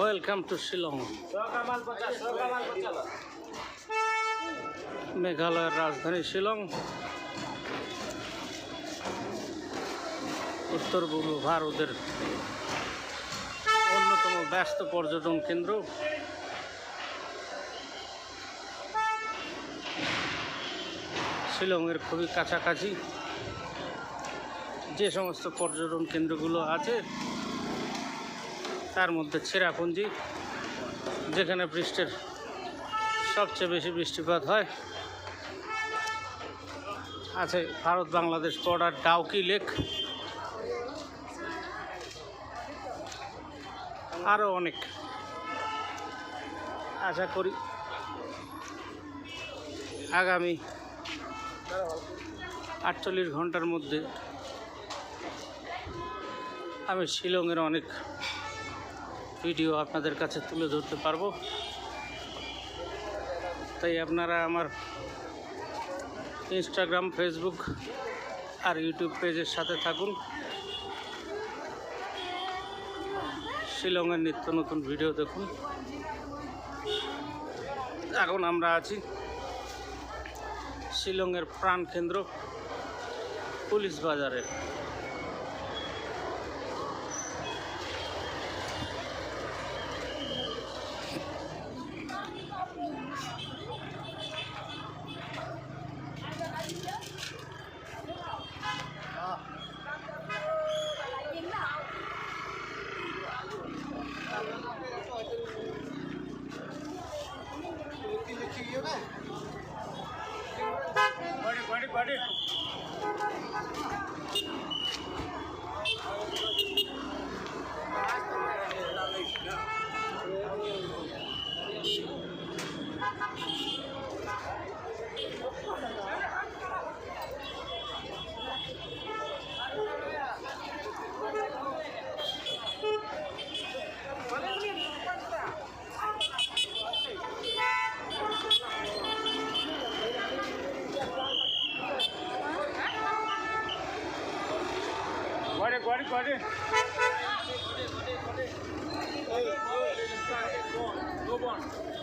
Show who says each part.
Speaker 1: Welcome to Shillong মেঘালয়ের রাজধানী শিলং উত্তর পূর্ব ভারতের অন্যতম ব্যস্ত পর্যটন কেন্দ্র। শিলংয়ের খুবই কাছাকাছি। যে সমস্ত পর্যটন কেন্দ্রগুলো আছে তার মধ্যে ছেঁড়াপুঞ্জি, যেখানে বৃষ্টির সবচেয়ে বেশি বৃষ্টিপাত হয়। আছে ভারত বাংলাদেশ বর্ডার ডাউকি লেক আরও অনেক। আশা করি আগামী আটচল্লিশ ঘণ্টার মধ্যে আমি শিলংয়ের অনেক ভিডিও আপনাদের কাছে তুলে ধরতে পারব। তাই আপনারা আমার ইনস্টাগ্রাম ফেসবুক আর ইউটিউব পেজের সাথে থাকুন। শিলংয়ের নিত্য নতুন ভিডিও দেখুন। এখন আমরা আছি শিলংয়ের প্রাণকেন্দ্র পুলিশ বাজারে। பாடி பாடி ગોડે ગોડે ગોડે ગોડે ગોડે ગોડે